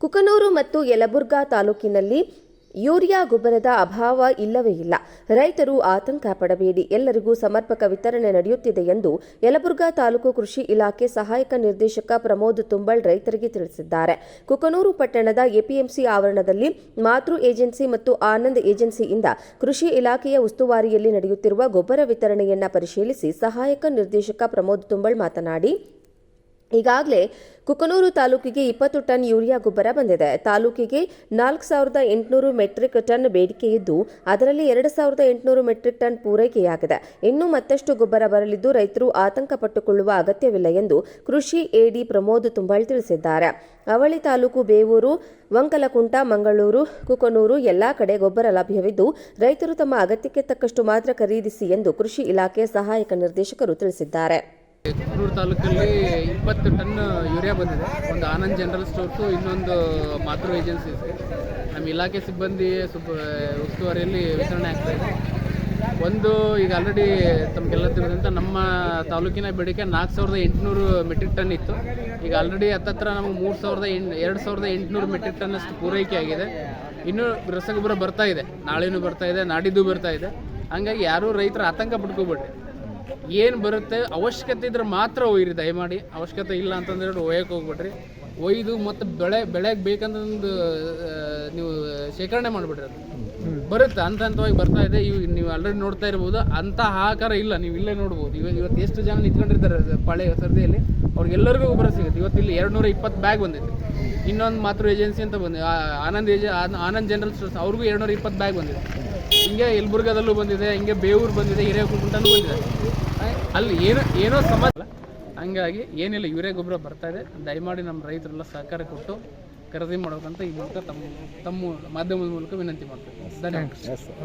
ಕುಕನೂರು ಮತ್ತು ಯಲಬುರ್ಗಾ ತಾಲೂಕಿನಲ್ಲಿ ಯೂರಿಯಾ ಗೊಬ್ಬರದ ಅಭಾವ ಇಲ್ಲವೇ ಇಲ್ಲ. ರೈತರು ಆತಂಕ ಪಡಬೇಡಿ. ಎಲ್ಲರಿಗೂ ಸಮರ್ಪಕ ವಿತರಣೆ ನಡೆಯುತ್ತಿದೆ ಎಂದು ಯಲಬುರ್ಗಾ ತಾಲೂಕು ಕೃಷಿ ಇಲಾಖೆ ಸಹಾಯಕ ನಿರ್ದೇಶಕ ಪ್ರಮೋದ್ ತುಂಬಳ್ ರೈತರಿಗೆ ತಿಳಿಸಿದ್ದಾರೆ. ಕುಕನೂರು ಪಟ್ಟಣದ ಎಪಿಎಂಸಿ ಆವರಣದಲ್ಲಿ ಮಾತೃ ಏಜೆನ್ಸಿ ಮತ್ತು ಆನಂದ್ ಏಜೆನ್ಸಿಯಿಂದ ಕೃಷಿ ಇಲಾಖೆಯ ಉಸ್ತುವಾರಿಯಲ್ಲಿ ನಡೆಯುತ್ತಿರುವ ಗೊಬ್ಬರ ವಿತರಣೆಯನ್ನ ಪರಿಶೀಲಿಸಿ ಸಹಾಯಕ ನಿರ್ದೇಶಕ ಪ್ರಮೋದ್ ತುಂಬಳ್ ಮಾತನಾಡಿ ಈಗಾಗಲೇ ಕುಕನೂರು ತಾಲೂಕಿಗೆ ಇಪ್ಪತ್ತು ಟನ್ ಯೂರಿಯಾ ಗೊಬ್ಬರ ಬಂದಿದೆ. ತಾಲೂಕಿಗೆ ನಾಲ್ಕು ಸಾವಿರದ ಎಂಟುನೂರು ಮೆಟ್ರಿಕ್ ಟನ್ ಬೇಡಿಕೆ ಇದ್ದು, ಅದರಲ್ಲಿ ಎರಡು ಸಾವಿರದ ಎಂಟುನೂರು ಮೆಟ್ರಿಕ್ ಟನ್ ಪೂರೈಕೆಯಾಗಿದೆ. ಇನ್ನೂ ಮತ್ತಷ್ಟು ಗೊಬ್ಬರ ಬರಲಿದ್ದು, ರೈತರು ಆತಂಕ ಪಟ್ಟುಕೊಳ್ಳುವ ಅಗತ್ಯವಿಲ್ಲ ಎಂದು ಕೃಷಿ ಎಡಿ ಪ್ರಮೋದ್ ತುಂಬಾಳ್ ತಿಳಿಸಿದ್ದಾರೆ. ಅವಳಿ ತಾಲೂಕು ಬೇವೂರು, ವಂಕಲಕುಂಟ, ಮಂಗಳೂರು, ಕುಕನೂರು ಎಲ್ಲಾ ಕಡೆ ಗೊಬ್ಬರ ಲಭ್ಯವಿದ್ದು, ರೈತರು ತಮ್ಮ ಅಗತ್ಯಕ್ಕೆ ತಕ್ಕಷ್ಟು ಮಾತ್ರ ಖರೀದಿಸಿ ಎಂದು ಕೃಷಿ ಇಲಾಖೆ ಸಹಾಯಕ ನಿರ್ದೇಶಕರು ತಿಳಿಸಿದ್ದಾರೆ. ಚಿಕ್ಕನೂರು ತಾಲೂಕಲ್ಲಿ ಇಪ್ಪತ್ತು ಟನ್ ಯೂರಿಯಾ ಬಂದಿದೆ. ಒಂದು ಆನಂದ್ ಜನರಲ್ ಸ್ಟೋರ್ಸು ಇನ್ನೊಂದು ಮಾತೃ ಏಜೆನ್ಸೀಸ್ ನಮ್ಮ ಇಲಾಖೆ ಸಿಬ್ಬಂದಿ ಸುಬ್ ಉಸ್ತುವಾರಿಯಲ್ಲಿ ವಿತರಣೆ ಆಗ್ತಾ ಇದೆ. ಒಂದು ಈಗ ಆಲ್ರೆಡಿ ತಮಗೆಲ್ಲ ತಿಳಿದಂಥ ನಮ್ಮ ತಾಲೂಕಿನ ಬೇಡಿಕೆ ನಾಲ್ಕು ಸಾವಿರದ ಎಂಟುನೂರು ಮೆಟ್ರಿಕ್ ಟನ್ ಇತ್ತು. ಈಗ ಆಲ್ರೆಡಿ ಹತ್ತತ್ರ ನಮಗೆ ಮೂರು ಸಾವಿರದ ಎಂಟು ಎರಡು ಸಾವಿರದ ಎಂಟುನೂರು ಮೆಟ್ರಿಕ್ ಟನ್ ಅಷ್ಟು ಪೂರೈಕೆ ಆಗಿದೆ. ಇನ್ನೂ ರಸಗೊಬ್ಬರ ಬರ್ತಾ ಇದೆ. ನಾಳೆನೂ ಬರ್ತಾ ಇದೆ, ನಾಡಿದ್ದು ಬರ್ತಾ ಇದೆ. ಹಂಗಾಗಿ ಯಾರೂ ರೈತರು ಆತಂಕ ಪಡ್ಕೋಬೇಡ್ರಿ ಏನು ಬರುತ್ತೆ? ಅವಶ್ಯಕತೆ ಇದ್ರೆ ಮಾತ್ರ ಒಯ್ಯಿರಿ, ದಯಮಾಡಿ. ಅವಶ್ಯಕತೆ ಇಲ್ಲ ಅಂತಂದ್ರೆ ಒಯ್ಯಕ್ಕೆ ಹೋಗ್ಬಿಡ್ರಿ. ಒಯ್ದು ಮತ್ತು ಬೆಳೆ, ಬೆಳೆಗೆ ಬೇಕಂತಂದು ನೀವು ಶೇಖರಣೆ ಮಾಡಿಬಿಡ್ರಿ ಅದು. ಬರುತ್ತೆ ಹಂತ ಹಂತವಾಗಿ ಬರ್ತಾ ಇದೆ. ಇವು ನೀವು ಆಲ್ರೆಡಿ ನೋಡ್ತಾ ಇರ್ಬೋದು. ಅಂತ ಆಕಾರ ಇಲ್ಲ, ನೀವು ಇಲ್ಲೇ ನೋಡ್ಬೋದು. ಇವಾಗ ಇವತ್ತು ಎಷ್ಟು ಜನ ನಿಂತ್ಕೊಂಡಿರ್ತಾರೆ ಪಳೆ ಸರದಿಯಲ್ಲಿ ಅವ್ರಿಗೆಲ್ಲರಿಗೂ ಗೊಬ್ಬರ ಸಿಗುತ್ತೆ. ಇವತ್ತು ಇಲ್ಲಿ ಎರಡು ನೂರ ಇಪ್ಪತ್ತು ಬ್ಯಾಗ್ ಬಂದಿದೆ. ಇನ್ನೊಂದು ಮಾತೃ ಏಜೆನ್ಸಿ ಅಂತ ಬಂದಿದೆ. ಆನಂದ್ ಏಜೆ ಆನ- ಆನಂದ್ ಜನರಲ್ ಸ್ಟೋರ್ಸ್, ಅವ್ರಿಗೂ ಎರಡು ನೂರ ಇಪ್ಪತ್ತು ಬ್ಯಾಗ್ ಬಂದಿದೆ. ಹಿಂಗೆ ಯಲ್ಬುರ್ಗಾದಲ್ಲೂ ಬಂದಿದೆ, ಹಿಂಗೆ ಬೇವೂರು ಬಂದಿದೆ ಹಿರೇಕುಂಟನೂ ಬಂದಿದೆ. ಅಲ್ಲಿ ಏನೋ ಏನೋ ಸಮಸ್ಯೆ. ಹಂಗಾಗಿ ಏನಿಲ್ಲ, ಯೂರಿಯಾ ಗೊಬ್ಬರ ಬರ್ತಾ ಇದೆ. ದಯಮಾಡಿ ನಮ್ಮ ರೈತರೆಲ್ಲ ಸಹಕಾರ ಕೊಟ್ಟು ಖರೀದಿ ಮಾಡ್ಬೇಕಂತ ಈ ಮೂಲಕ ತಮ್ಮ ತಮ್ಮ ಮಾಧ್ಯಮದ ಮೂಲಕ ವಿನಂತಿ ಮಾಡ್ತೀನಿ ಧನ್ಯವಾದ.